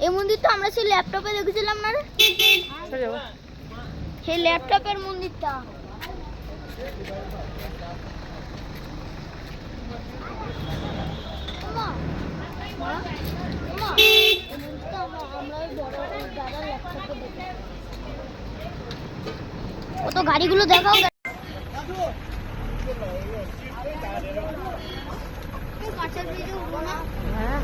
এই মন্দিরটা আমরা সেই ল্যাপটপে দেখেছিলাম না রে সেই ল্যাপটপের মন্দিরটা ওমা, ওমা, ওমা, এই মন্দিরটা আমরা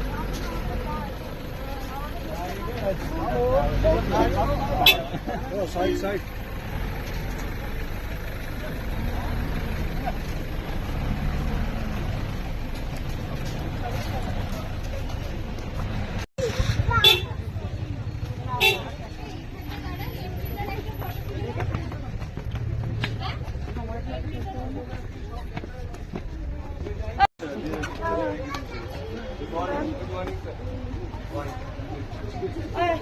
আমরা বড় ওই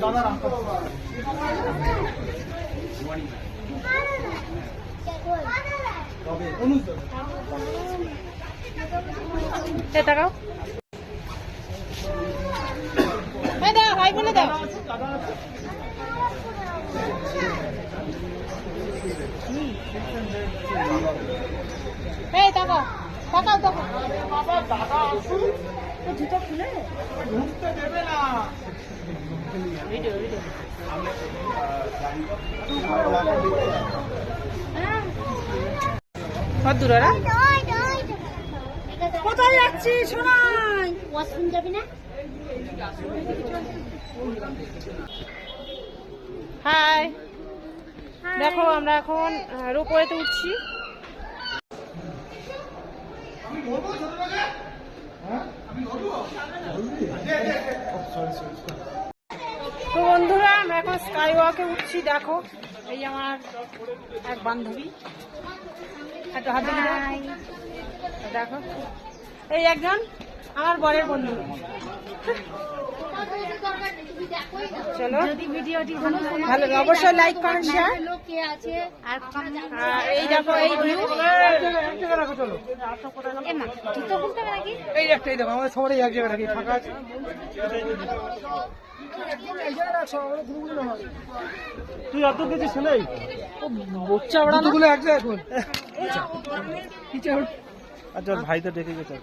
দাদার ল্যাপটপে দেখেছি কত গাড়িগুলো দেখাও না হ্যাঁ বলে দাও এই তাকাও তাকাও। তাকাও ভিডিও ভিডিও কত কোথায় যাচ্ছি সোনাই ওয়াশরুম যাবি না? হাই দেখো আমরা এখন রোপওয়েতে উঠছি। তো বন্ধুরা আমরা এখন স্কাই ওয়াকে উঠছি দেখো। এই আমার এক বান্ধবী। এত হাত দেখে দেখো। এই একজন। আমার বরের বন্ধু চলো ভালো অবশ্যই লাইক করেন শেয়ার আর আর এই দেখো এই ভিউ জুতো খুলতে এই দেখো আমাদের সবারই এক জায়গায় রাখি ফাঁকা আছে তুই এত কিছু শুনেই বোচ্চা ওড়ানো জুতোগুলো এক জায়গায় খোল আচ্ছা ভাই তো ডেকে গেছে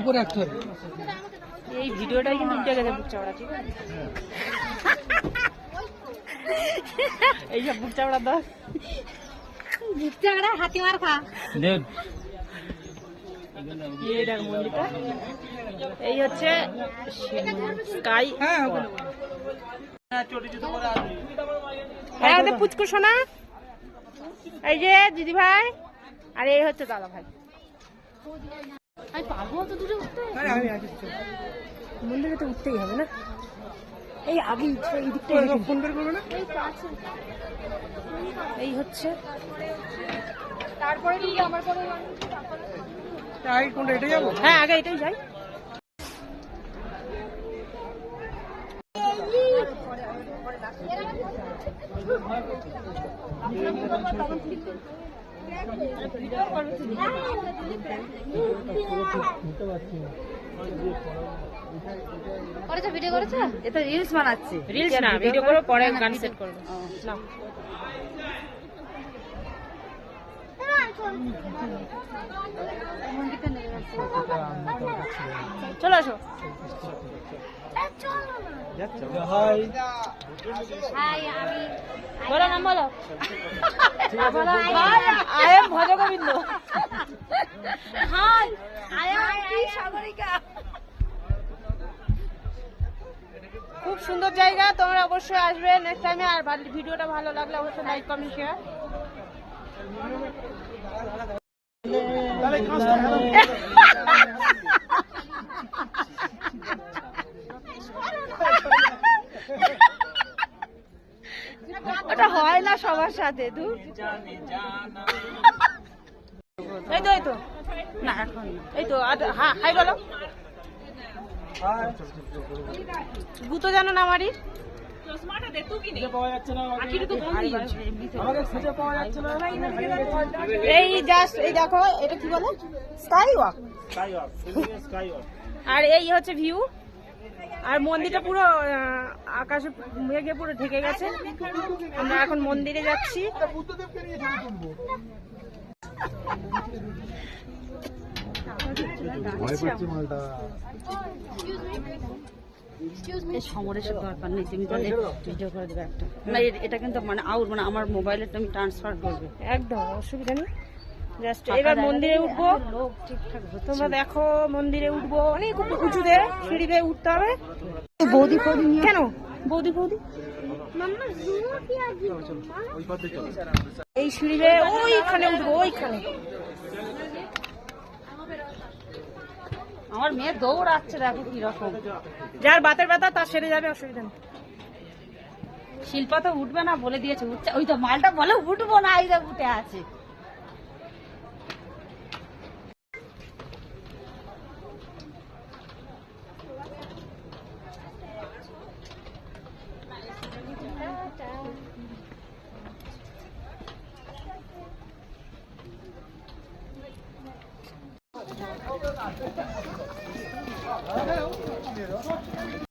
উপরে এই ভিডিওটাই কিন্তু উঠে গেছে বুক চাওড়া ঠিক আছে? এই সব বুক চাওড়া দাও। চাকরা হাতি মার খা। এই দেখ মন্দিরটা। এই হচ্ছে স্কাই হ্যাঁ হ্যাঁ পুচকু সোনা। এই যে দিদি ভাই আর এই হচ্ছে দাদা ভাই আমি পারব তো দূরে উঠতে আমি আছি মন্দিরে তো উঠতেই হবে না? এই আগে উঠছে এই দিকটা ফোন বের করবে না? এই হচ্ছে। তারপরে তুমি আমার করে তাই কোনটা এটা যাব? হ্যাঁ আগে এটাই যাই। করেছ ভিডিও করেছ? এটা রিলস বানাচ্ছে। রিলস না ভিডিও করো পরে গান সেট করব। চলো আসো। হাই হাই আমি বলো নাম বলো। I am Bhaj Gobinda hi I I Sagarika. খুব সুন্দর জায়গা তোমরা অবশ্যই আসবে নেক্সট টাইমে আর ভালো- ভিডিওটা ভালো লাগলে অবশ্যই লাইক কমেন্ট শেয়ার তাহলে কাজটা হ্যালো ওটা হয় না সবার সাথে তু এই তো এই তো। না এখন। এই তো হ্যাঁ হাই বলো। গুতো জানো না আমারই? এই জাস্ট এই দেখো এটা কি বলে? Sky walk sky walk sky walk আর এই হচ্ছে ভিউ আর মন্দিরটা পুরো আকাশে মেঘে পুরো ঢেকে গেছে। আমরা এখন মন্দিরে যাচ্ছি। সমরেশের দরকার নেই তুমি তাহলে ভিডিও করে দেবে একটা। এটা কিন্তু মানে আউট মানে আমার মোবাইলের তুমি ট্রান্সফার করবে। একদম অসুবিধা নেই। জাস্ট এবার মন্দিরে উঠবো। হচ্ছে। তোমরা দেখো মন্দিরে উঠবো। অনেক উঁচু- উঁচুতে সিঁড়ি বেয়ে উঠতে হবে। বৌদি ফৌদি কেন? বৌদি বৌদি এই সিঁড়ি বেয়ে ওইখানে উঠবো ওইখানে। আমার মেয়ে দৌড়াচ্ছে দেখো কীরকম যার বাতের ব্যথা তার সেরে যাবে অসুবিধা নেই। শিল্পা তো উঠবে না বলে দিয়েছে উঠছে। ওই তো মালটা বলে উঠবো না এই উঠে আছে।